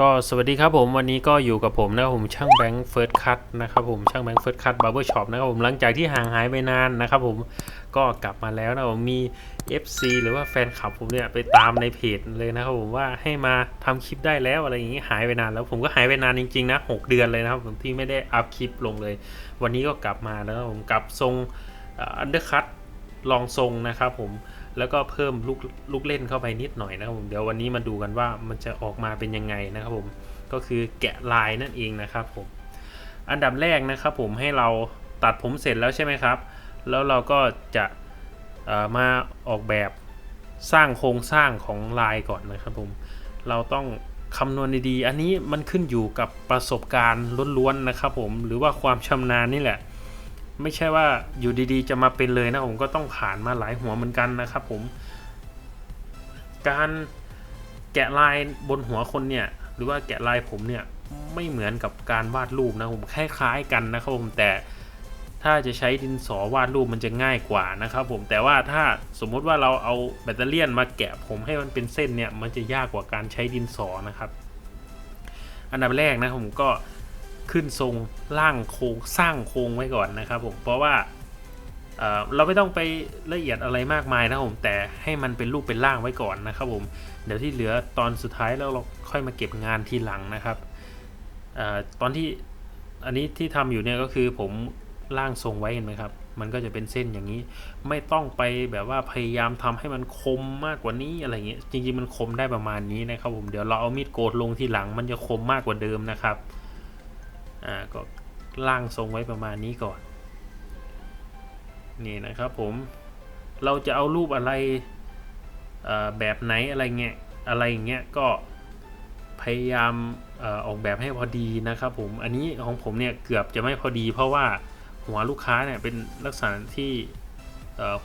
ก็สวัสดีครับผมวันนี้ก็อยู่กับผมนะครับผมช่างแบงค์เฟิร์สคัตนะครับผมช่างแบงค์เฟิร์สคัตบาร์เบอร์ช็อปนะครับผมหลังจากที่ห่างหายไปนานนะครับผมก็กลับมาแล้วนะผมมี FC หรือว่าแฟนคลับผมเนี่ยไปตามในเพจเลยนะครับผมว่าให้มาทำคลิปได้แล้วอะไรอย่างนี้หายไปนานแล้วผมก็หายไปนานจริงๆนะหกเดือนเลยนะครับผมที่ไม่ได้อัพคลิปลงเลย วันนี้ก็กลับมาแล้วผมกลับทรงอันเดอร์คัตลองทรงนะครับผม แล้วก็เพิ่มลูกลูกเล่นเข้าไปนิดหน่อยนะครับผมเดี๋ยววันนี้มาดูกันว่ามันจะออกมาเป็นยังไงนะครับผมก็คือแกะลายนั่นเองนะครับผมอันดับแรกนะครับผมให้เราตัดผมเสร็จแล้วใช่ไหมครับ แล้วเราก็จะมาออกแบบสร้างโครงสร้างของลายก่อนนะครับผมเราต้องคำนวณดีๆ อันนี้มันขึ้นอยู่กับประสบการณ์ล้วนๆนะครับผมหรือว่าความชำนาญนี่แหละ ไม่ใช่ว่าอยู่ดีๆ จะมาเป็นเลยนะผมก็ต้องผ่านมาหลายหัวเหมือนกันนะครับผม การแกะลายบนหัวคนเนี่ย หรือว่าแกะลายผมเนี่ยไม่เหมือนกับการวาดรูปนะผมคล้ายๆกันนะครับผมแต่ถ้าจะใช้ดินสอวาดรูปมันจะง่ายกว่านะครับผมแต่ว่าถ้าสมมุติว่าเราเอาแบตเตอรี่มาแกะผมให้มันเป็นเส้นเนี่ยมันจะยากกว่าการใช้ดินสอนะครับ อันดับแรกนะผมก็ ขึ้นทรงร่างโครงสร้างโครงไว้ก่อนนะครับผมเพราะว่าเเราไม่ต้องไปละเอียดอะไรมากมายนะครับผมแต่ให้มันเป็นรูปเป็นร่างไว้ก่อนนะครับผมเดี๋ยวที่เหลือตอนสุดท้ายแล้วเราค่อยมาเก็บงานทีหลังนะครับออตอนที่อันนี้ที่ทำอยู่เนี่ยก็คือผมร่างทรงไว้เห็นไหมครับ มันก็จะเป็นเส้นอย่างนี้ ไม่ต้องไปแบบว่าพยายามทำให้มันคมมากกว่านี้อะไรเงี้ยจริงๆมันคมได้ประมาณนี้นะครับผมเดี๋ยวเราเอามีดโกดลงทีหลังมันจะคมมากกว่าเดิมนะครับ อ่าก็ล่างทรงไว้ประมาณนี้ก่อน นี่นะครับผม เราจะเอารูปอะไรแบบไหนอะไรเงี้ย อะไรอย่างเงี้ยก็พยายามอออกแบบให้พอดีนะครับผม อันนี้ของผมเนี่ยเกือบจะไม่พอดี เพราะว่าหัวลูกค้าเนี่ยเป็นลักษณะที่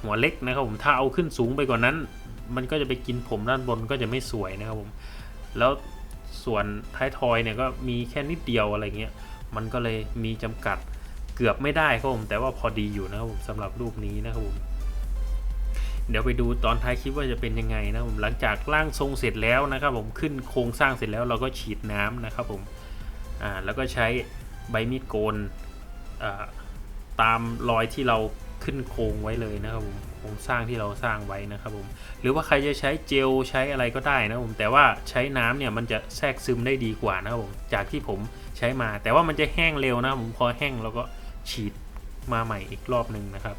หัวเล็กนะครับผมถ้าเอาขึ้นสูงไปกว่านนั้น มันก็จะไปกินผมด้านบนก็จะไม่สวยนะครับผม แล้วส่วนท้ายทอยเนี่ยก็มีแค่นิดเดียวอะไรเงี้ย มันก็เลยมีจำกัดเกือบไม่ได้ครับผมแต่ว่าพอดีอยู่นะครับผมสำหรับรูปนี้นะครับผมเดี๋ยวไปดูตอนท้ายคลิปว่าจะเป็นยังไงนะผมหลังจากร่างทรงเสร็จแล้วนะครับผมขึ้นโครงสร้างเสร็จแล้วเราก็ฉีดน้ำนะครับผมอ่าแล้วก็ใช้ใบมีดโกนอ่าตามรอยที่เราขึ้นโครงไว้เลยนะครับผม โครงสร้างที่เราสร้างไว้นะครับผมหรือว่าใครจะใช้เจลใช้อะไรก็ได้นะครับผมแต่ว่าใช้น้ำเนี่ยมันจะแทรกซึมได้ดีกว่านะครับผมจากที่ผมใช้มา แต่ว่ามันจะแห้งเร็วนะผมพอแห้งเราก็ฉีดมาใหม่อีกรอบหนึ่งนะครับ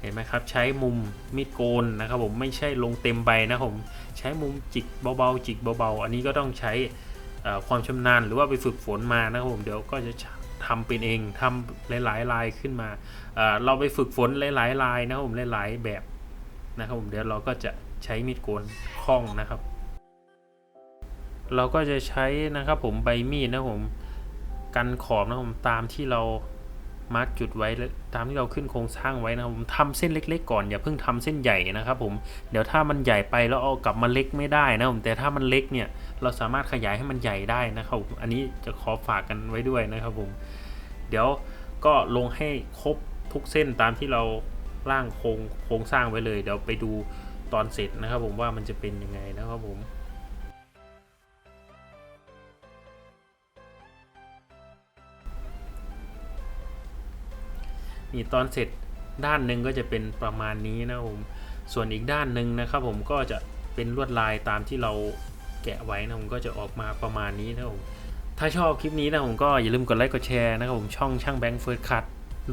เห็นไหมครับใช้มุมมีดโกนนะครับผมไม่ใช่ลงเต็มใบนะผมใช้มุมจิกเบาๆจิกเบาๆ อันนี้ก็ต้องใช้ความชำนาญหรือว่าไปฝึกฝนมานะครับผมเดี๋ยวก็จะ ทำเป็นเองทำหลายๆลายขึ้นมาเราไปฝึกฝนหลายๆลายนะครับผมหลายๆแบบนะครับผมเดี๋ยวเราก็จะใช้มีดโกนคล้องนะครับ เราก็จะใช้นะครับผมใบมีดนะครับผมกันขอบนะครับผมตามที่เรา มาร์กจุดไว้แล้วตามที่เราขึ้นโครงสร้างไว้นะครับผมทำเส้นเล็ก ๆ ก่อนอย่าเพิ่งทำเส้นใหญ่นะครับผมเดี๋ยวถ้ามันใหญ่ไปแล้วเอากลับมาเล็กไม่ได้นะผมแต่ถ้ามันเล็กเนี่ยเราสามารถขยายให้มันใหญ่ได้นะครับผมอันนี้จะขอฝากกันไว้ด้วยนะครับผมเดี๋ยวก็ลงให้ครบทุกเส้นตามที่เราร่างโครงโครงสร้างไว้เลย เดี๋ยวไปดูตอนเสร็จนะครับผมว่ามันจะเป็นยังไงนะครับผม นี่ตอนเสร็จด้านหนึ่งก็จะเป็นประมาณนี้นะผมส่วนอีกด้านหนึ่งนะครับผมก็จะเป็นลวดลายตามที่เราแกะไว้นะผมก็จะออกมาประมาณนี้นะผมถ้าชอบคลิปนี้นะผมก็อย่าลืมกดไลค์กดแชร์นะครับผมช่องช่างแบงค์เฟิร์สคัท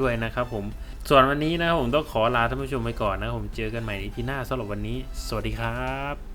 ด้วยนะครับผมส่วนวันนี้นะครับผมต้องขอลาท่านผู้ชมไปก่อนนะครับผมเจอกันใหม่ในพีหน้าสำหรับวันนี้ สวัสดีครับ